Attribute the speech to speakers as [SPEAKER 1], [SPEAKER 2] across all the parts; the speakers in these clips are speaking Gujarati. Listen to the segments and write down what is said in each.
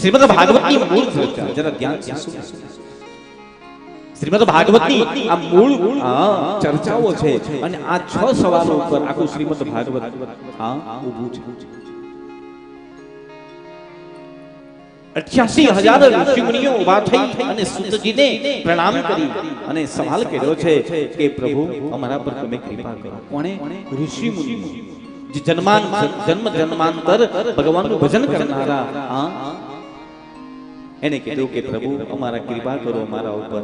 [SPEAKER 1] શ્રીમદ ભાગવતની મૂળ જરા ધ્યાન. શ્રીમદ ભાગવતની આ મૂળ ચર્ચાઓ છે અને આ છ સવાલો ઉપર આખું શ્રીમદ ભાગવત હા ઊભું છે. અઠ્યાસી હજાર ઋષિમુનિઓ ઊભા થઈ અને સુતજીને પ્રણામ કરી. અને સવાલ કર્યો છે કે પ્રભુ અમારા પર તમે કૃપા કરો. કોણે? ઋષિમુનિ જન્માન જન્મ જન્માંતર ભગવાનનું ભજન કરનારા. હા? એને કીધું કે પ્રભુ, અમારા કૃપા કરો અમારા ઉપર.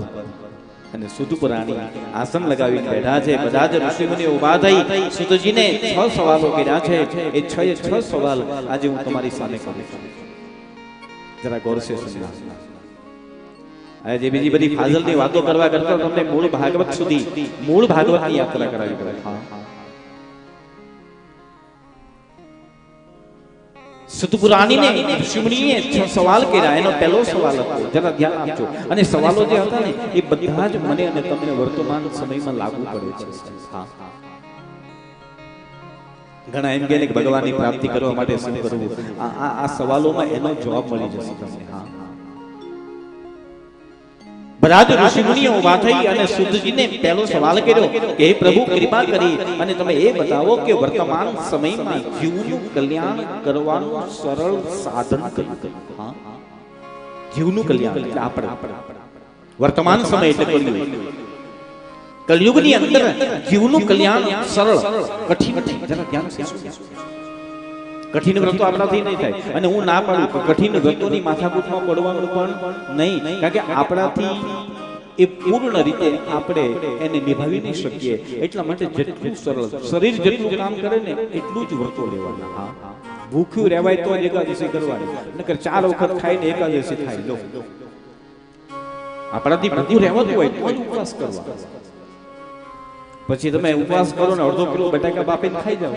[SPEAKER 1] અને સુધ પુરાણી આસન લગાવી બેઠા છે. બધા જ ઋષિમુનિઓ ઊભા થઈ સુધજીને છ સવાલો કર્યા છે. એ છ છ સવાલ આજે હું તમારી સામે કરું જરા ગૌર સે આજે જે બીજી બધી ફાઝલની વાતો કરવા કરતા તમને મૂળ ભાગવત સુધી, મૂળ ભાગવતની યાત્રા કરાવી પડે. હા શિવણીએ છ સવાલ કર્યા. એનો પહેલો સવાલ હતો. જરા ધ્યાન આપજો. અને સવાલો જે હતા ને એ બધા જ મને અને તમને વર્તમાન સમયમાં લાગુ પડે છે. હા. ઘણા એમ કે ભગવાનની પ્રાપ્તિ કરવા માટે શું કરવું? આ આ આ સવાલોમાં એનો જવાબ મળી જશે તમને. હા. બધા જ ઋષિમુનિઓ ઊભા થઈ અને શુદ્ધજીને પહેલો સવાલ કર્યો કે, હે પ્રભુ, કૃપા કરી અને તમે એ બતાવો કે વર્તમાન સમયમાં જીવનું કલ્યાણ કરવાનું સરળ સાધન કયું હા? જીવનું કલ્યાણ, એટલે આપણે. વર્તમાન સમય એટલે કલયુગ કલયુગની અંદર જીવનું કલ્યાણ સરળ, કઠિન નથી. જરા ધ્યાન કઠિન વ્રતો આપણાથી નહીં થાય. અને હું ના પાડું કઠિન વ્રતોની માથાકૂટમાં પડવાનું પણ નહીં. કારણ કે આપણાથી એ પૂર્ણ રીતે આપણે એને નિભાવી નહીં શકીએ. એટલા માટે જેટલું સરળ શરીર જેટલું કામ કરે ને એટલું જ વ્રતો લેવાના. હા. ભૂખ્યું રહેવાય તો જ એકાદશી કરવાની. નકર ચાર વખત ખાઈને એકાદશી ખાઈ લો. આપણાથી ભૂખ્યું રહેવાતું હોય તો ઉપવાસ કરવા. પછી તમે ઉપવાસ કરો ને અડધો કિલો બટાકા બાપીને ખાઈ જાઓ.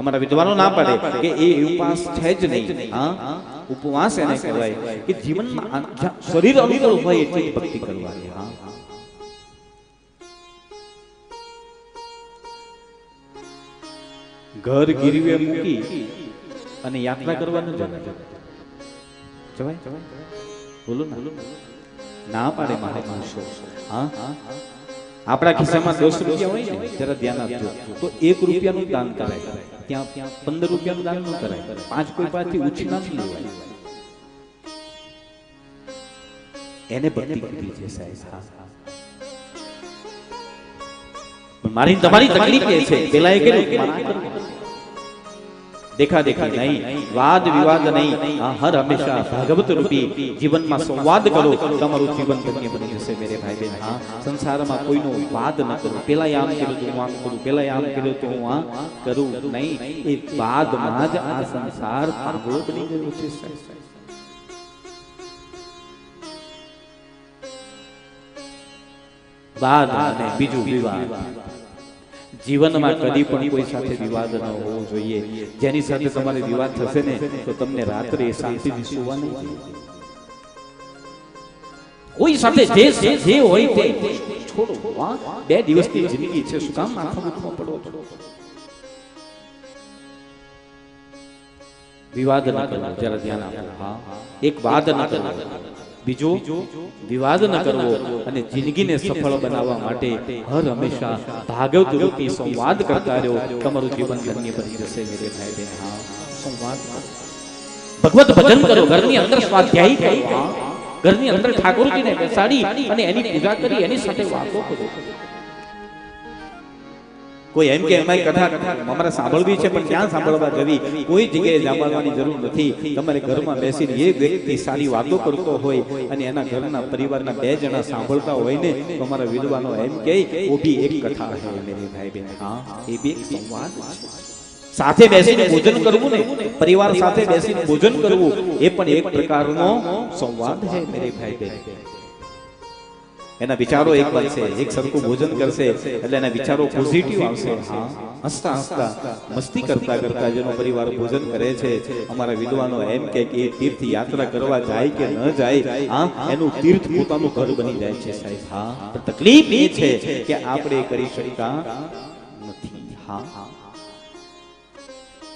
[SPEAKER 1] અમારા વિદ્વાનો ના પાડે કે એ ઉપવાસ છે જ નહીં. હા? ઉપવાસ એને કહેવાય કે જીવનમાં શરીર અનુકૂળ હોય એટલી ભક્તિ કરવાની હા? ઘર ગીરવે મૂકી અને યાત્રા કરવાનું જવાય જવાય? બોલો ના. ના પાડે મારે માણસો. હા? આપણા ખિસ્સામાં દસ રૂપિયા હોય ને, જરા ધ્યાન આપજો. તો એક રૂપિયાનું દાન કરાય. ત્યાં પંદર રૂપિયાનું દાન ન કરાય. પાંચ કોઈ પાસેથી ઉછીના નથી લેવાય. એને ભક્તિ કરવી છે સાહેબ. હા મારી તમારી તકલીફ એ છે. પેલા એ કર્યું. દેખા દેખી નહીં વાદ વિવાદ નહીં. આ હર હંમેશા ભાગવત રૂપી જીવનમાં સંવાદ કરો. તમારું જીવન ધન્ય બની જશે મેરે ભાઈ બહેન હા સંસારમાં કોઈનો વાદ ન કરો. પેલા આમ કર્યું તો હું આમ કરું. પેલા આમ કર્યું તો હું આ કરું. નહીં એ વાદમાં જ આ સંસાર પાગલો બની ગયો છે વાદ અને બીજું વિવાદ. જીવનમાં કદી પણ કોઈ સાથે વિવાદ ન હોવો જોઈએ. જેની સાથે તમારે વિવાદ થશે ને તો તમને રાત્રે શાંતિથી સુવા નહીં કોઈ સાથે જે જે હોય તે છોડો? બે દિવસની જિંદગી છે. શું કામ માથાકૂટમાં પડો? વિવાદ ન કરવો. જરા ધ્યાન આપો. હા. એક વાદ ન કરવો બીજો વિવાદ ન કરવો અને જિંદગીને સફળ બનાવવા માટે હર હંમેશા ભાગવત રૂપી સંવાદ કરતા રહ્યો. તમારું જીવન ધન્ય બની જશે મેરે ભાઈ બહેન. હા સંવાદ ભગવત ભજન કરો. ઘરની અંદર સ્વાધ્યાય કરો. ઘરની અંદર ઠાકોરજીને બેસાડી અને એની પૂજા કરી એની સાથે વાતો કરો. કોઈ એમ કે અમારી કથા અમારે સાંભળવી છે, પણ ક્યાં સાંભળવા જવી? કોઈ જગ્યાએ સાંભળવાની જરૂર નથી. તમારે ઘરમાં બેસીને એક વ્યક્તિ સારી વાતો કરતો હોય અને એના ઘરના પરિવારના બે જણા સાંભળતા હોય ને, તો અમારા વિદ્વાનો એમ કહે ઓ એક કથા છે મેરે ભાઈ બેન હા, એ બી એક સંવાદ સાથે બેસીને ભોજન કરવું ને, પરિવાર સાથે બેસીને ભોજન કરવું, એ પણ એક પ્રકારનો સંવાદ છે, મેરે ભાઈ બહેન. એના વિચારો એક બનશે એક સરખું ભોજન કરશે એટલે એના વિચારો પોઝિટિવ આવશે. હસતા હસતા, મસ્તી કરતા કરતા જેનો પરિવાર ભોજન કરે છે. અમારા વિદ્વાનો એમ કે એ તીર્થ યાત્રા કરવા જાય કે ન જાય, હા, એનું તીર્થ પોતાનું ઘર બની જાય છે સાહેબ. હા તકલીફ એ છે કે આપણે કરી શકતા નથી. હા હા.